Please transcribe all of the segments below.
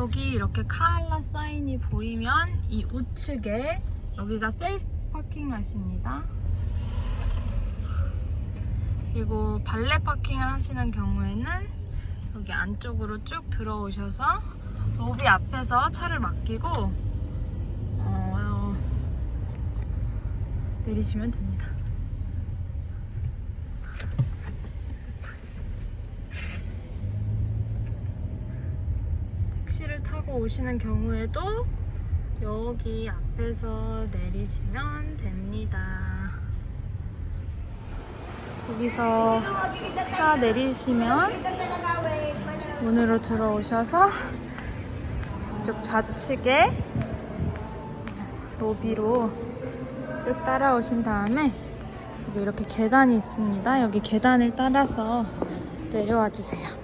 여기 이렇게 카알라 사인이 보이면 이 우측에 여기가 셀프 파킹 랏입니다. 그리고 발레 파킹을 하시는 경우에는 여기 안쪽으로 쭉 들어오셔서 로비 앞에서 차를 맡기고 어, 내리시면 됩니다. 택시를 타고 오시는 경우에도 여기 앞에서 내리시면 됩니다. 여기서 차 내리시면 문으로 들어오셔서 이쪽 좌측에 로비로 쭉 따라오신 다음에 여기 이렇게 계단이 있습니다. 여기 계단을 따라서 내려와 주세요.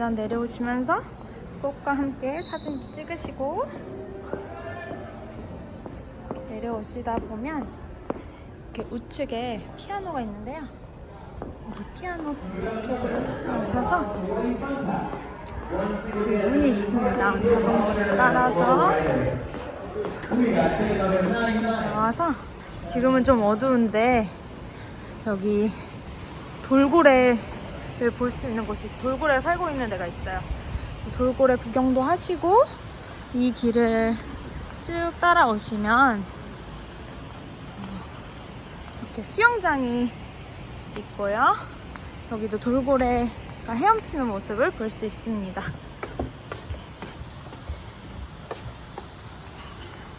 계단 내려오시면서 꽃과 함께 사진 찍으시고 내려오시다 보면 이렇게 우측에 피아노가 있는데요. 여기 피아노 쪽으로 따라오셔서 여기 문이 있습니다. 자동문을 따라서 나와서 지금은 좀 어두운데 여기 돌고래 를 볼 수 있는 곳이 있어요. 돌고래 살고 있는 데가 있어요. 돌고래 구경도 하시고 이 길을 쭉 따라오시면 이렇게 수영장이 있고요. 여기도 돌고래가 헤엄치는 모습을 볼 수 있습니다.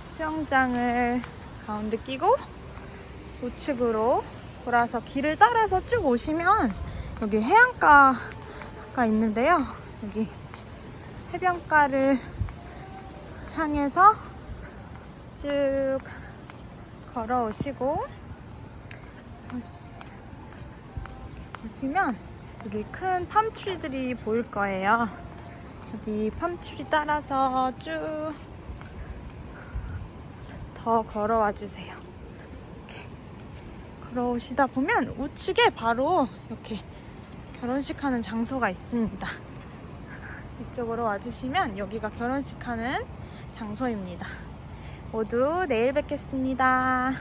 수영장을 가운데 끼고 우측으로 돌아서 길을 따라서 쭉 오시면 여기 해안가가 있는데요. 여기 해변가를 향해서 쭉 걸어오시고 보시- 보시면 여기 큰 팜트리들이 보일 거예요. 여기 팜트리 따라서 쭉 더 걸어와 주세요. 이렇게 걸어오시다 보면 우측에 바로 이렇게 결혼식 하는 장소가 있습니다. 이쪽으로 와주시면 여기가 결혼식 하는 장소입니다. 모두 내일 뵙겠습니다.